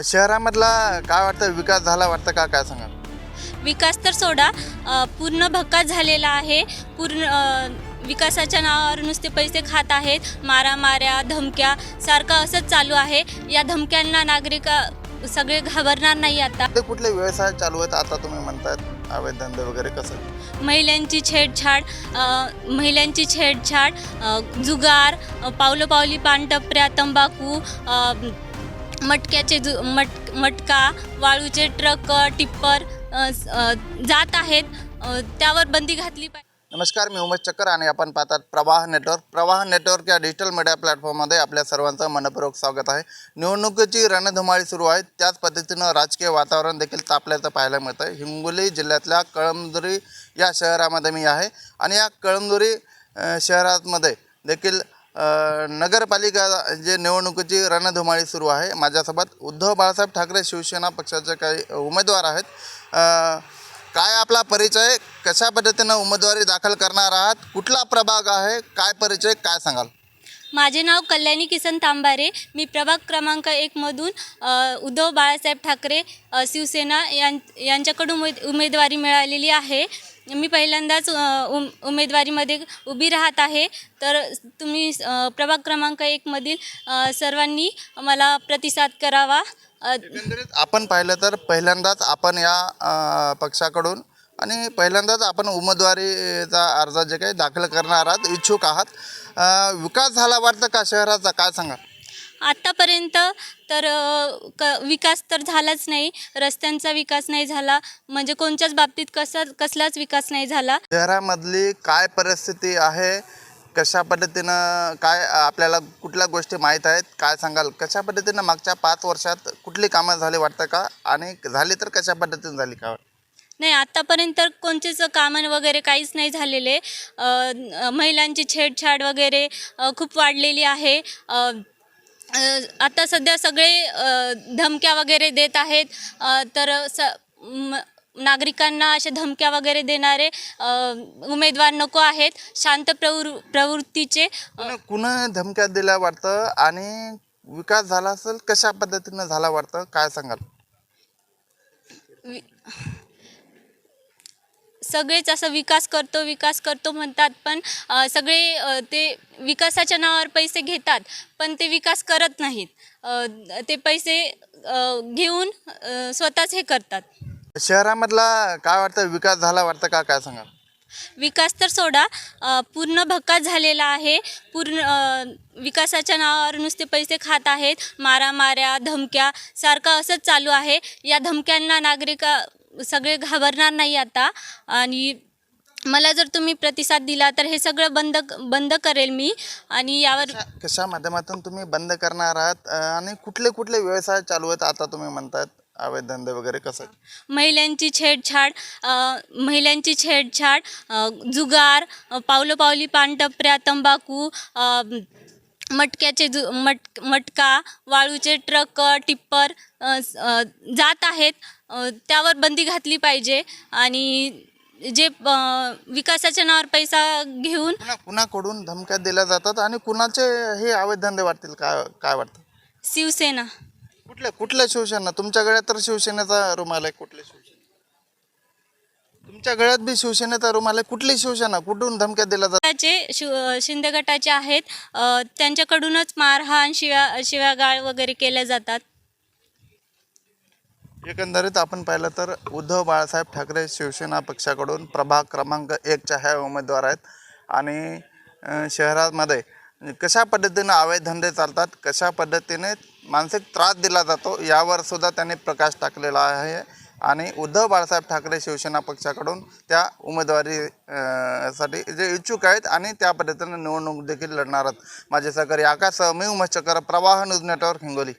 शहरामधला काय वाटतं? विकास झाला वाटतं का? काय सांगा विकास तर सोडा. अ, पूर्ण भक्काच झालेला आहे. पूर्ण अ, विकासाच्या नावावर नुसते पैसे खात आहेत. मारामाऱ्या धमक्या सारखं असंच चालू आहे. या धमक्यांना नागरिक अ, सगळे घाबरणार नाही आता. ते कुठले व्यवसाय चालू आहेत? आता तुम्ही म्हणतायत अवैध धंदे वगैरे कसं? महिलांची छेडछाड अ, महिलांची छेडछाड अ, जुगार अ, पावलं पावली पानटपऱ्या तंबाखू अ, मटक्याचे जु मट मटका वाळूचे ट्रक टिप्पर जात आहेत. त्यावर बंदी घातली पाहिजे. नमस्कार मी उमेश चक्कर आणि आपण पाहतात प्रवाह नेटवर्क. प्रवाह नेटवर्क या डिजिटल मीडिया प्लॅटफॉर्ममध्ये आपल्या सर्वांचं मनपूर्वक स्वागत आहे. निवडणुकीची रणधुमाळी सुरू आहे. त्याच पद्धतीनं राजकीय वातावरण देखील तापल्याचं पाहायला मिळतं आहे हिंगोली जिल्ह्यातल्या कळमदुरी या शहरामध्ये मी आहे. आणि या कळमदुरी शहरामध्ये देखील नगरपालिका जे निवडणुकीची रणधुमाळी सुरू आहे माझ्यासोबत उद्धव बाळासाहेब ठाकरे शिवसेना पक्षाचे काही उमेदवार आहेत. काय आपला परिचय कशा पद्धतीनं उमेदवारी दाखल करणार आहात कुठला प्रभाग आहे काय परिचय काय सांगाल? माझे नाव कल्याणी किसन तांबारे मी प्रभाग क्रमांक एकमधून उद्धव बाळासाहेब ठाकरे शिवसेना यां यांच्याकडून उमेद उमेदवारी मिळालेली आहे. मी पहिल्यांदाच उम उमेदवारीमध्ये उभी राहत आहे. तर तुम्ही प्रभाग क्रमांक एकमधील सर्वांनी मला प्रतिसाद करावा. एकंदरीत आपण पाहिलं तर पहिल्यांदाच आपण या पक्षाकडून आणि पहिल्यांदाच आपण उमेदवारीचा अर्ज जे काही दाखल करणार आहात इच्छुक आहात. विकास झाला वाटतं का शहराचा? काय सांगा आत्तापर्यंत तर क विकास तर झालाच नाही. रस्त्यांचा विकास नाही झाला. म्हणजे कोणत्याच बाबतीत कसा कसलाच विकास नाही झाला. शहरामधली काय परिस्थिती आहे? कशा पद्धतीनं काय आपल्याला कुठल्या गोष्टी माहीत आहेत? काय सांगाल? कशा पद्धतीनं मागच्या पाच वर्षात कुठली कामं झाली वाटतं का? आणि झाली तर कशा पद्धतीनं झाली का? नाही आत्तापर्यंत कोणतेच कामं वगैरे काहीच नाही झालेले. अ, महिलांची छेडछाड वगैरे अ, खूप वाढलेली आहे. अ, आता सध्या सगळे धमक्या वगैरे देत आहेत. तर स म- नागरिकांना अशा धमक्या वगैरे देणारे उमेदवार नको आहेत. शांत प्रवृ प्रवृत्तीचे कुणा कुणा धमक्या दिल्या वाटतं आणि विकास झाला असेल कशा पद्धतीनं झाला वाटतं? काय सांगाल? वि- सगळेच असं विकास करतो विकास करतो म्हणतात पण सगळे ते विकासाच्या नावावर पैसे घेतात पण ते विकास करत नाहीत. ते पैसे घेऊन स्वतःच हे करतात. शहरामधला काय वाटतं? विकास झाला वाटतं का? काय सांगाल? विकास तर सोडा पूर्ण भक्काच झालेला आहे. पूर्ण विकासाच्या नावावर नुसते पैसे खात आहेत. मारामाऱ्या धमक्या सारखं असंच चालू आहे. या धमक्यांना नागरिक सगळे घाबरणार नाही आता. आणि मला जर तुम्ही प्रतिसाद दिला तर हे सगळं बंद बंद करेल मी. आणि यावर कशा- कशा माध्यमातून तुम्ही बंद करणार आहात? अं, आणि कुठले कुठले व्यवसाय चालू आहेत आता तुम्ही म्हणतायत अवैध धंदे वगैरे कसं? महिलांची छेडछाड अ, महिलांची छेडछाड अ, जुगार अ, पावलं पावली पानटपऱ्या तंबाखू अ, मटक्याचे जु मट मटका वाळूचे ट्रक टिप्पर जात आहेत. त्यावर बंदी घातली पाहिजे आणि जे विकासाच्या नावावर पैसा घेऊन कुणा कुणाकडून धमक्या दिल्या जातात आणि कुणाचे हे अवैध धंदे वाटतील काय काय वाटतं? शिवसेना. कुठल्या कुठल्या शिवसेना? तुमच्या गळ्यात तर शिवसेनेचा रुमाल आहे कुठल्या तुमच्या गळ्यात बी शिवसेनेचा रुमाल आहे कुठली शिवसेना? कुठून धमक्या दिल्या जातात? गटाचे शिव शिंदे गटाचे आहेत अ, त्यांच्याकडूनच मारहाण शिव्या शिव्यागाळ वगैरे केल्या जातात. एकंदरीत आपण पाहिलं तर उद्धव बाळासाहेब ठाकरे शिवसेना पक्षाकडून प्रभाग क्रमांक एकच्या ह्या उमेदवार आहेत. आणि अ, शहरामध्ये कशा पद्धतीनं अवैध धंदे चालतात कशा पद्धतीने मानसिक त्रास दिला जातो यावर सुद्धा त्यांनी प्रकाश टाकलेला आहे. आणि उद्धव बाळासाहेब ठाकरे शिवसेना पक्षाकडून त्या उमेदवारी अ, साठी जे इच्छुक आहेत आणि त्या पद्धतीनं निवडणूक देखील लढणार आहेत. माझे सहकारी आकाश मी उमेश चक्कर प्रवाह न्यूज नेटवर्क हिंगोली.